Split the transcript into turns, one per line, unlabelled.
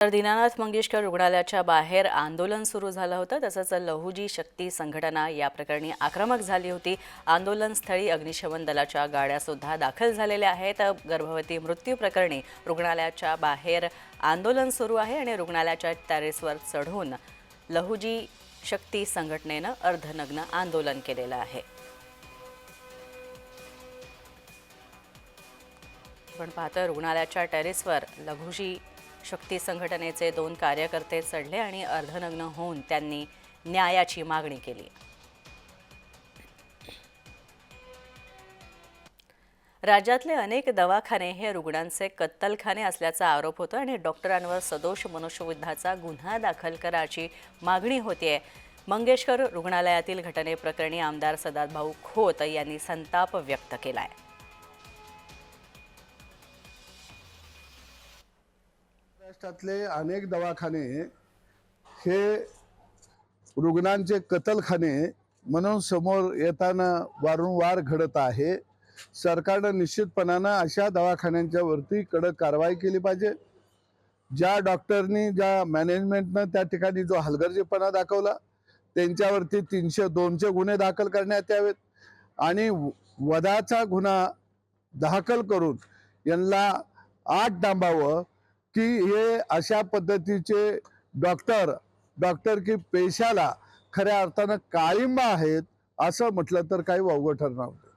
तर दीनानाथ मंगेशकर रुग्णालयाच्या बाहेर आंदोलन सुरू झालं होतं. तसंच लहुजी शक्ती संघटना या प्रकरणी आक्रमक झाली होती. आंदोलनस्थळी अग्निशमन दलाच्या गाड्यासुद्धा दाखल झालेल्या आहेत. गर्भवती मृत्यू प्रकरणी रुग्णालयाच्या बाहेर आंदोलन सुरू आहे आणि रुग्णालयाच्या टेरेसवर चढून लहुजी शक्ती संघटनेनं अर्धनग्न आंदोलन केलेलं आहे. आपण पाहतोय रुग्णालयाच्या टेरेसवर लघुजी शक्ती संघटनेचे दोन कार्यकर्ते चढले आणि अर्धनग्न होऊन त्यांनी न्यायाची मागणी केली. राज्यातले अनेक दवाखाने हे रुग्णांचे कत्तलखाने असल्याचा आरोप होतो आणि डॉक्टरांवर सदोष मनुष्यवधाचा गुन्हा दाखल करायची मागणी होतीये. मंगेशकर रुग्णालयातील घटनेप्रकरणी आमदार सदाभाऊ खोत यांनी संताप व्यक्त केला आहे
महाराष्ट्रातले अनेक दवाखाने हे रुग्णांचे कतलखाने म्हणून समोर येताना वारंवार घडत आहे. सरकारनं निश्चितपणानं अशा दवाखान्यांच्या वरती कडक कारवाई केली पाहिजे. ज्या डॉक्टरनी ज्या मॅनेजमेंटनं त्या ठिकाणी जो हलगर्जीपणा दाखवला त्यांच्यावरती तीनशे दोनशे गुन्हे दाखल करण्यात यावेत. आणि वधाचा गुन्हा दाखल करून यांना आठ डांबावं की हे अशा पद्धतीचे डॉक्टर डॉक्टर की पेशाला खऱ्या अर्थानं काळिंबा आहेत असं म्हटलं तर काही वावगं ठरणार नाही.